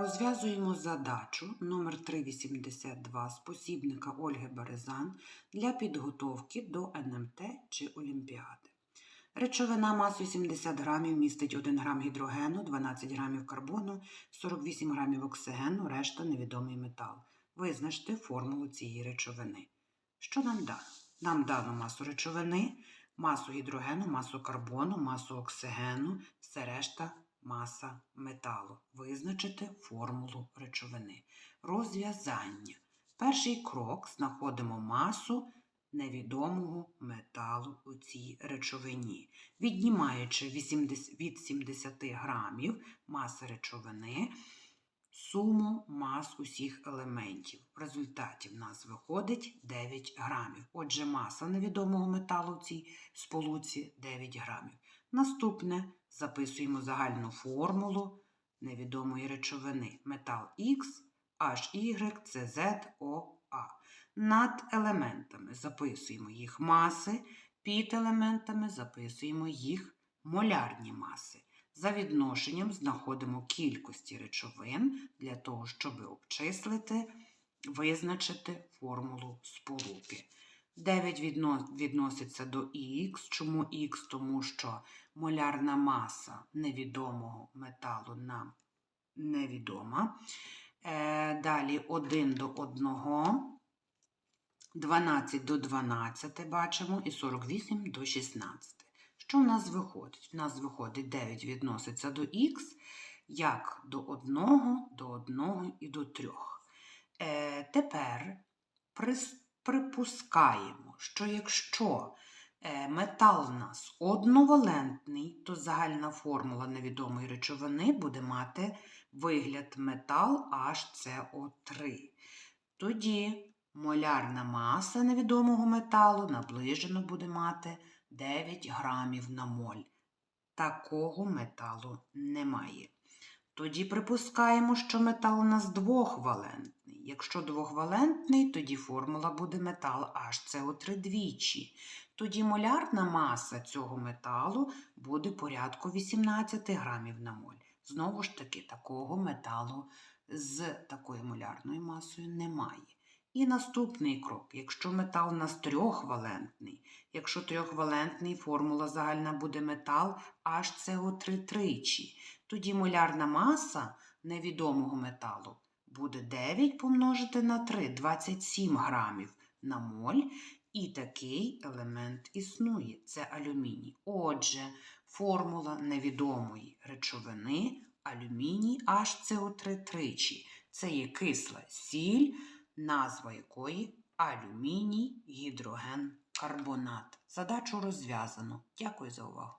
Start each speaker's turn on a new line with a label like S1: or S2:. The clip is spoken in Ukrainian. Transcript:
S1: Розв'язуємо задачу номер 382 спосібника Ольги Березан для підготовки до НМТ чи Олімпіади. Речовина масою 70 грамів містить 1 грам гідрогену, 12 грамів карбону, 48 грамів оксигену, решта невідомий метал. Визначте формулу цієї речовини. Що нам дано? Нам дано масу речовини, масу гідрогену, масу карбону, масу оксигену, все решта маса металу. Визначити формулу речовини. Розв'язання. Перший крок знаходимо масу невідомого металу у цій речовині. Віднімаючи 80 від 70 грамів маси речовини, суму мас усіх елементів. В результаті в нас виходить 9 грамів. Отже, маса невідомого металу в цій сполуці 9 грамів. Наступне записуємо загальну формулу невідомої речовини. Метал Х, HY, CZ, OA. Над елементами записуємо їх маси, під елементами записуємо їх молярні маси. За відношенням знаходимо кількості речовин для того, щоб обчислити, визначити формулу сполуки. 9 відно- відноситься до Х. Чому Х? Тому що молярна маса невідомого металу нам невідома. Е, Далі 1 до 1, 12 до 12 бачимо і 48 до 16. Що в нас виходить? У нас виходить 9 відноситься до х, як до 1, до 1 і до 3. Е, тепер прис- припускаємо, що якщо е, метал у нас одновалентний, то загальна формула невідомої речовини буде мати вигляд метал HCO3. Тоді молярна маса невідомого металу наближено буде мати 9 грамів на моль. Такого металу немає. Тоді припускаємо, що метал у нас двохвалентний. Якщо двохвалентний, тоді формула буде метал HCO3 двічі. Тоді молярна маса цього металу буде порядку 18 грамів на моль. Знову ж таки, такого металу з такою молярною масою немає. І наступний крок. Якщо метал у нас трьохвалентний, якщо трьохвалентний, формула загальна буде метал HCO3 тричі. Тоді молярна маса невідомого металу буде 9 помножити на 3, 27 грамів на моль. І такий елемент існує це алюміній. Отже, формула невідомої речовини алюміній HCO3 тричі. Це є кисла сіль, назва якої алюміній гідроген карбонат. Задачу розв'язано. Дякую за увагу.